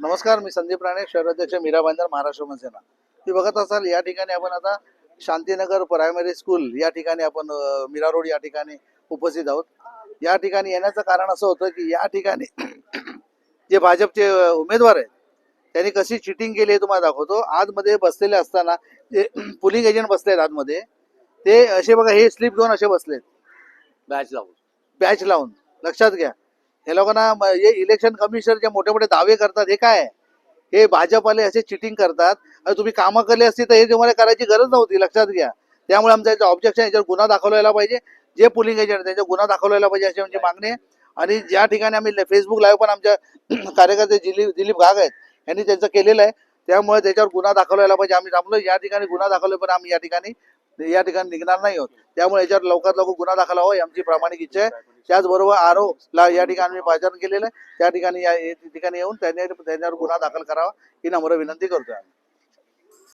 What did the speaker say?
नमस्कार मी संदीप राणे शहराध्यक्ष मीरा बांदर महाराष्ट्र मनसेना तुम्ही बघत असाल या ठिकाणी आपण आता शांतीनगर प्रायमरी स्कूल या ठिकाणी आपण मीरा रोड या ठिकाणी उपस्थित आहोत. या ठिकाणी येण्याचं कारण असं होतं की या ठिकाणी जे भाजपचे उमेदवार आहेत त्यांनी कशी चिटिंग केली हे तुम्हाला दाखवतो. आतमध्ये बसलेले असताना जे पोलिंग एजंट बसले आहेत आतमध्ये ते असे बघा हे स्लिप घेऊन असे बसलेत. बॅच लावून. बॅच लावून. लक्षात घ्या. हे लोकांना हे इलेक्शन कमिशनर जे मोठे मोठे दावे करतात हे काय? हे भाजपवाले असे चिटिंग करतात. आणि तुम्ही कामं केली असती तर हे तुम्हाला करायची गरज नव्हती लक्षात घ्या. त्यामुळे आमचा याचं ऑब्जेक्शन याच्यावर गुन्हा दाखवायला पाहिजे. जे पोलिंग एजंट त्यांच्या गुन्हा दाखवायला पाहिजे अशी आमची मागणी आहे. आणि ज्या ठिकाणी आम्ही फेसबुक लाईव्ह पण आमच्या कार्यकर्ते दिलीप दिलीप घाग आहेत यांनी त्यांचं केलेलं आहे. त्यामुळे त्याच्यावर गुन्हा दाखवलेला पाहिजे. आम्ही थांबलो या ठिकाणी गुन्हा दाखवले पण आम्ही या ठिकाणी. या ठिकाणी निघणार नाही होत. त्यामुळे याच्यावर लवकरात लवकर गुन्हा दाखल व्हावा आमची प्रामाणिक इच्छा आहे. त्याचबरोबर आरो ला या ठिकाणी आम्ही पाचारण केलेलं आहे. त्या ठिकाणी या या ठिकाणी येऊन त्यांनी त्यांच्यावर गुन्हा दाखल करावा ही नम्र विनंती करतोय आम्ही.